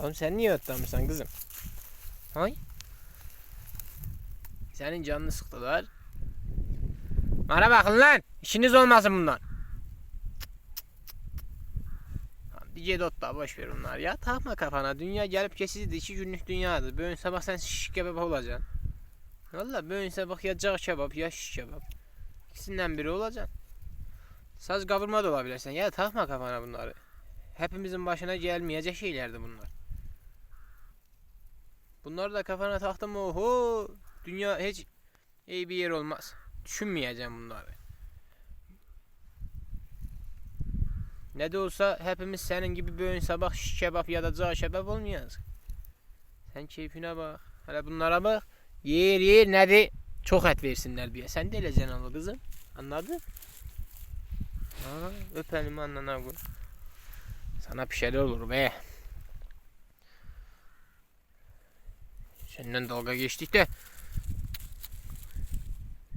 Oğlum sen niye ötlemişsin kızım? Hay? Senin canını sıktılar. Bana bakın lan. İşiniz olmasın bundan. DJ Dot'ta boş ver bunlar ya. Takma kafana. Dünya gelip geçici iki günlük dünyadır. Bugün sabah sen şiş kebap olacaksın. Valla bugün sabah ya cağ kebap ya şiş kebap. İkisinden biri olacaksın. Saz kavurma da olabilirsin. Ya takma kafana bunları. Hepimizin başına gelmeyecek şeylerdi bunlar. Bunları da kafana taktım oho dünya hiç iyi bir yer olmaz. Düşünmeyeceğim bunları. Ne de olsa hepimiz senin gibi bugün sabah şiş ya da cağ kebap olmayacağız. Sen keyfine bak. Hele bunlara bak. Yer yer ne de çok et versinler diye. Sen de eleceksin onu kızım. Anladın? Ha, öpelim annene koy. Sana bir şeyler olur be. Senden dalga geçtik de.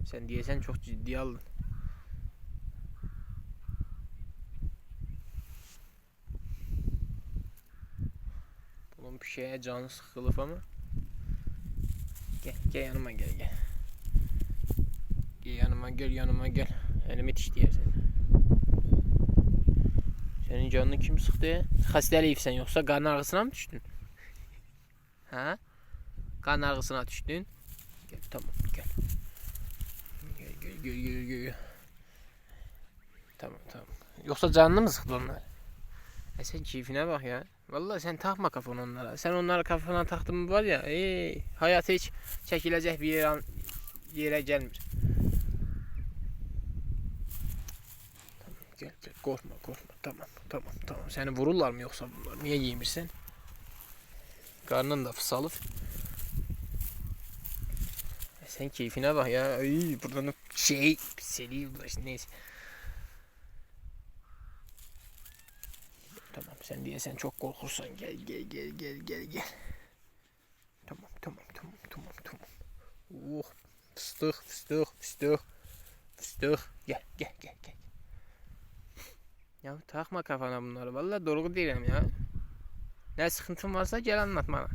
Sen diyesen çok ciddi aldın. Bunun bir şeye canı sıkılıp ama. Gel, gel yanıma gel gel. Gel yanıma gel yanıma gel. Elimi tiş diyersen. Senin canını kim sıktı? Hastalığı sen yoksa kan ağrısına mı düştün? Ha? Kan ağrısına düştün. Gel tamam gel. Gel gel gel gel gel. Tamam tamam. Yoksa canını mı sıktı onlar? E sen keyfine bak ya. Vallahi sen takma kafanı onlara. Sen onlara kafana taktın mı var ya. Ey, hayat hiç çekilecek bir yere, yere gelmir. Tamam gel gel korkma korkma. Tamam tamam tamam. Seni vururlar mı yoksa bunlar? Niye giymirsen? Karnın da fısalıp. Sen keyfine bak ya. Ay, buradan şey seri ulaş neyse. Tamam sen diye sen çok korkursan gel gel gel gel gel gel. Tamam tamam tamam tamam tamam. Oh fıstık fıstık fıstık fıstık gel gel gel gel. Ya takma kafana bunları vallahi doğru değilim ya. Ne sıkıntın varsa gel anlat bana.